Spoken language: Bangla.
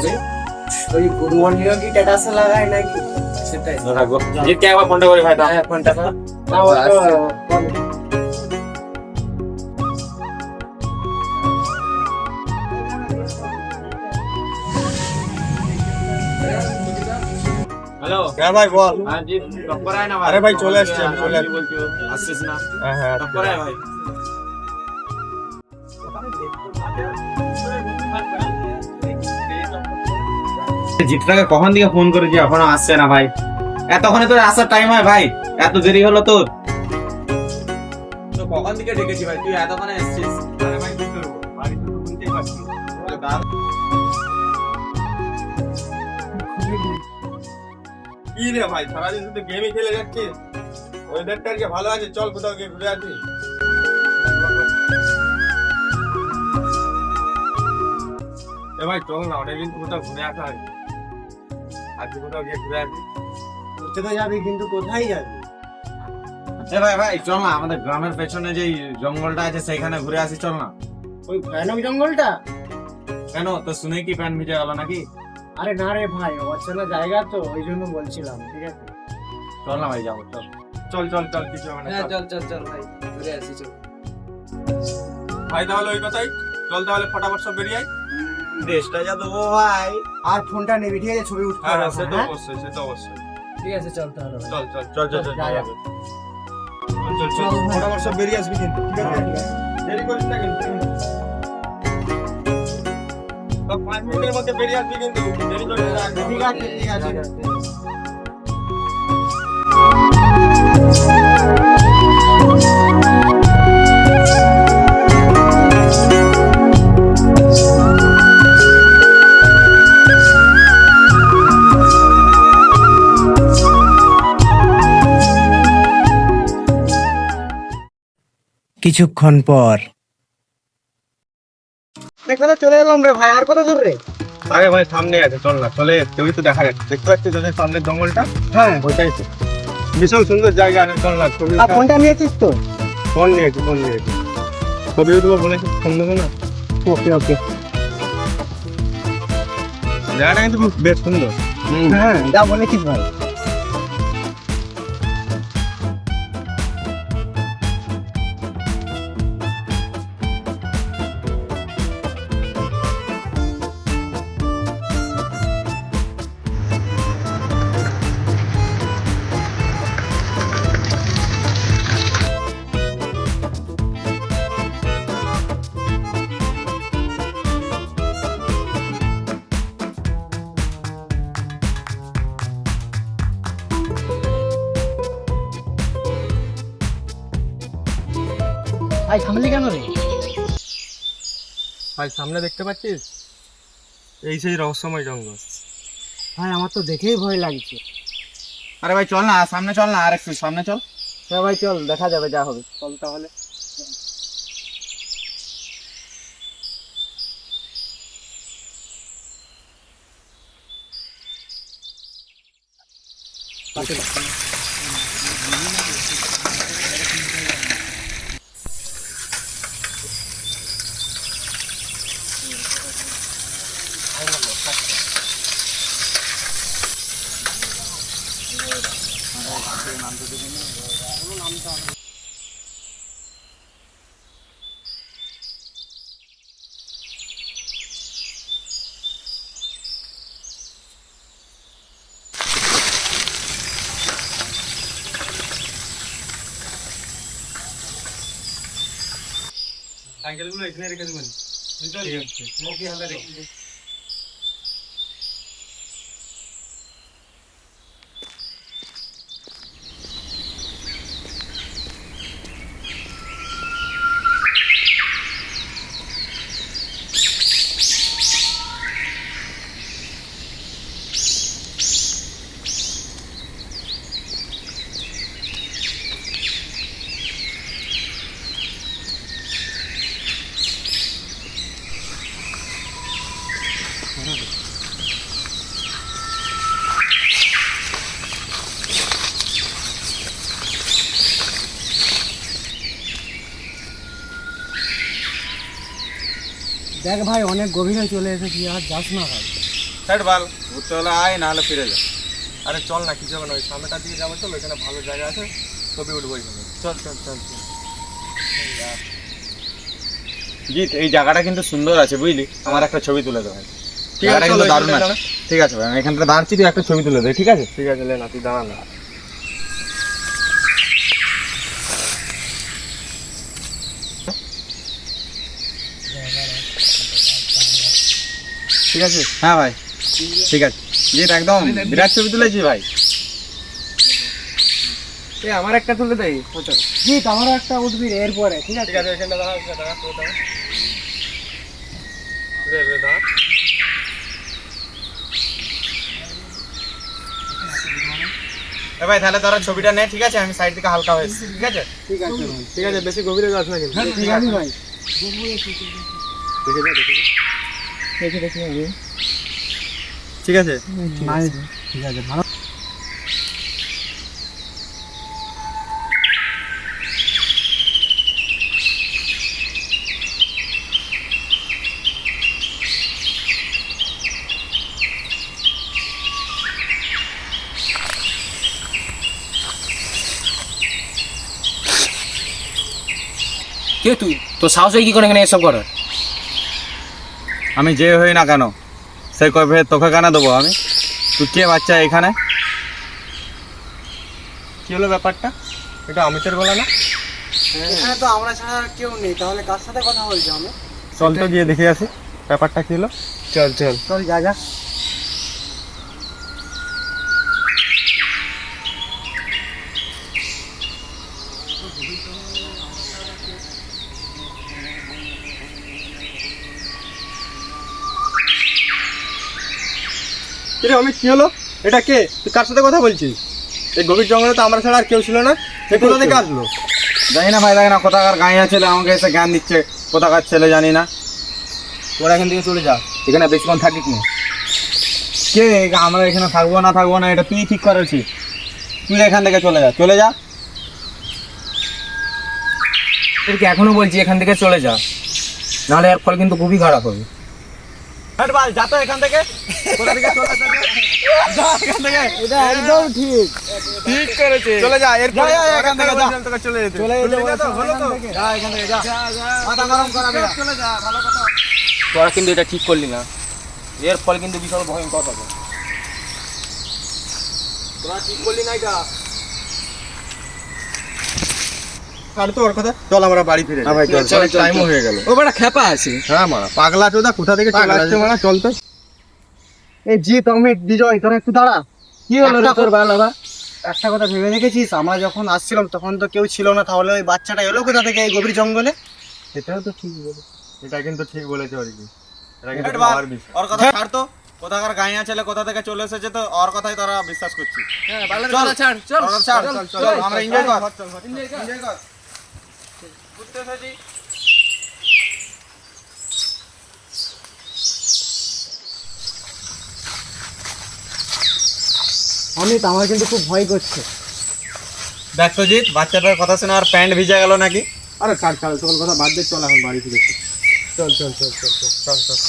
হবে ওই গুড মর্নিং কি স্ট্যাটাসে লাগায় নাকি সেটাই রাখব জিতকে একবার ফোনটা করি ভাই হ্যাঁ ফোনটা না ও তো হ্যালো হ্যাঁ ভাই বল হ্যাঁ জি টপ্পর আয় না ভাই আরে ভাই, চলে আসছি, আমি চলে আসছি। বলছো আসছিস না হ্যাঁ হ্যাঁ আয় ভাই জিতটাকে কখন দিকে ফোন করেছি এখনও আসছে না ভাই? এতক্ষণে তোর আসার টাইম হয় ভাই, এত দেরি হলো তোর। কখন ডেকেছি ভাই? তুই এতক্ষণে কি রে ভাই, সারাদিন শুধু গেমই খেলে যাচ্ছিস? ভালো চল কোথাও গিয়ে ঘুরে ভাই, চল না, অনেকদিন কোথাও ঘুরে আসা হয় আজকে কোথাও গিয়ে ঘুরে আসি ঘুরতে তো যাবি কিন্তু কোথায় যাবি? এ ভাই ভাই চল না আমাদের গ্রামের পেছনে যে জঙ্গলটা আছে সেইখানে ঘুরে আসি চল না। ওই ভয়ানক জঙ্গলটা? কেন তো শুনে কি প্যান ভিজে গেল নাকি? আরে না রে ভাই অচেনা জায়গা তো ওই জন্য বলছিলাম ঠিক আছে? চল না ভাই যাব চল। চল চল চল কিছু হবে না চল। চল চল চল ভাই ঘুরে আসি চল। ভাই তাহলে ওই কথাই চল তাহলে ফটাফট সব বেরিয়ে আয়। দেশটা যা দেবো ভাই। আর ফোনটা নেবি ঠিক আছে? ছবি উঠতে হ্যাঁ হবে সে তো হ্যাঁ? অবশ্যই সে তো অবশ্যই। ঠিক আছে চল তাহলে। চল চল চল চল চল। চল চল। ফটাফট সব বেরিয়ে আসবি কিন্তু ঠিক হ্যাঁ, আছে। দেরি করিস না কিন্তু পাঁচ মিনিটের মধ্যে বেরিয়ে আসবি কিন্তু দেরি করিস না। ঠিক আছে। ঠিক আছে। কিছুক্ষণ পর। দেখো চলে এলাম রে ভাই আর কত দূর রে? আরে ভাই সামনে আছে চল না চলে তুই তো দেখা যাচ্ছে। দেখতে পাচ্ছিস তোদের সামনের জঙ্গলটা? হ্যাঁ। ওইটাই তো। ভীষণ সুন্দর জায়গা আছে চল না ছবি আর ফোনটা নিয়েছিস তো? ফোন নিয়েছি ফোন নিয়েছি। ছবি উঠবো বলেছি ফোন দেবো না? ওকে ওকে। জায়গাটা কিন্তু বেশ সুন্দর। হ্যাঁ যা বলেছিস ভাই। ভাই থামলি কেন রে? ভাই সামনে দেখতে পাচ্ছিস? এই সেই রহস্যময় জঙ্গল। ভাই আমার তো দেখেই ভয় লাগছে। আরে ভাই চল না সামনে চল না আর একটু সামনে চল। হ্যাঁ ভাই চল দেখা যাবে যা হবে। চল তাহলে। সাইকেলগুলো এখানে রেখে দেবেন ঠিক আছে ওকে আমরা রেখে দেখ ভাই অনেক গভীরে চলে এসেছি আর যাস না ভাই। হেড বাল ঘুরতে হলে আয় নাহলে ফিরে যা। আরে চল না কিছু হবে না ওই সামনেটার দিকে যাব চল ওইখানে ভালো জায়গা আছে ছবি উঠবো ওইখানে। চল চল চল চল। জিৎ এই জায়গাটা কিন্তু সুন্দর আছে বুঝলি? আমার একটা ছবি তুলে দে ভাই। ঠিক আছে, কিন্তু দারুণ আছে। ঠিক আছে ভাই আমি এখানটা দাঁড়াচ্ছি তুই একটা ছবি তুলে দে ঠিক আছে? ঠিক আছে লে না তুই দাঁড়া। না ঠিক আছে? হ্যাঁ ভাই। ঠিক আছে। জিৎ একদম। বিরাট ছবি তুলেছি ভাই। এ আমার একটা তুলে দেই জিৎ আমারও একটা উঠবি এরপরে ঠিক আছে? ঠিক আছে এখানটা দাঁড়া দাঁড়া দাঁড়া রে রে দাঁড়া। ভাই তাহলে তোরা ছবিটা নে ঠিক আছে? আমি সাইড থেকে হালকা হয়েছি ঠিক আছে? ঠিক আছে। ঠিক আছে বেশি গভীরে যাস না কিন্তু। ঠিক আছে ভাই। যা। ঠিক আছে। ঠিক আছে ভালো। কে তুই? তোর সাহস হয় কি করে এখানে এসব করার? আমি যে হই না কেন? সে কবে তোকে কেন দেবো আমি? তুই কে বাচ্চা এখানে? কি হলো ব্যাপারটা? এটা অমিতের বলা না? এখানে তো আমরা ছাড়া আর কেউ নেই তাহলে কার সাথে কথা বলছি আমি? চল তো গিয়ে দেখে আসি ব্যাপারটা কি হলো? চল চল। চল যা যা। কিরে অমিত কি হলো? এটা কে? তুই কার সাথে কথা বলছিস? এই গভীর জঙ্গলে তো আমরা ছাড়া আর কেউ ছিল না। সে কোথা থেকে আসলো? জানি না ভাই লাগে না কোথাকার গাঁয়া ছেলে আমাকে এসে জ্ঞান দিচ্ছে কোথাকার ছেলে জানি না। তোরা এখান থেকে চলে যা। এখানে বেশিক্ষণ থাকিস না। কে? আমরা এখানে থাকব না থাকব না এটা তুই ঠিক করেছিস। তুই এখান থেকে চলে যা চলে যা। এখনও বলছি এখান থেকে চলে যা। নাহলে এর ফল কিন্তু খুবই খারাপ হবে। হেড বাল যা তো এখান থেকে। কোথা থেকে চলে যা, যা এখান থেকে। এটা একদম ঠিক। ঠিক করেছে। চলে যা এর যা, যা, এখান থেকে যা। চলে যেতে। চলে যেতে চলে বলছো, তো হলো তো। যা এখান থেকে যা। মাথা গরম করাবে। চলে যা ভালো কথা। তোরা কিন্তু এটা ঠিক করলি না। এর ফল কিন্তু বিশাল ভয়ঙ্কর হবে। তোরা ঠিক করলি না এটা। আর তো ওর কথা। চল আমরা বাড়ি ফিরে হ্যাঁ ভাই, চল, চল, টাইমও হয়ে গেল। ও বেটা খেপা আছে। হ্যাঁ মারা পাগলা চোদা কোথা থেকে চলে পাগলা আসছে চোদা। মারা চল তো। এই জিৎ অমিত বিজয় তোরা একটু দাঁড়া। কি হলো রে একটা তোর? ভালো বা একটা কথা ভেবে দেখেছিস আমরা যখন আসছিলাম তখন তো কেউ ছিল না। তাহলে ওই বাচ্চাটা এলো কোথা থেকে এই গভীর জঙ্গলে? এটাও তো ঠিক বলে এটা কিন্তু ঠিক বলেছে বিষয় ওর কথা ছাড় তো। কোথাকার গাঁয়া ছেলে কোথা থেকে চলে এসেছে তো ওর কথাই তোরা বিশ্বাস চল। ছাড় চল। চল, চল, চল চল, আমরা চল, এনজয় কর। চল, চল, চল। এনজয় কর। ঘুরতে অমিত আমার কিন্তু খুব ভয় করছে। দেখ সজিত বাচ্চাটার কথা শুনে আর প্যান্ট ভিজে গেল নাকি? আরে কার ছাড় সকল কথা বাদ দিয়ে চল এখন বাড়ি ফিরেছি চল চল চল চল চল চল চল।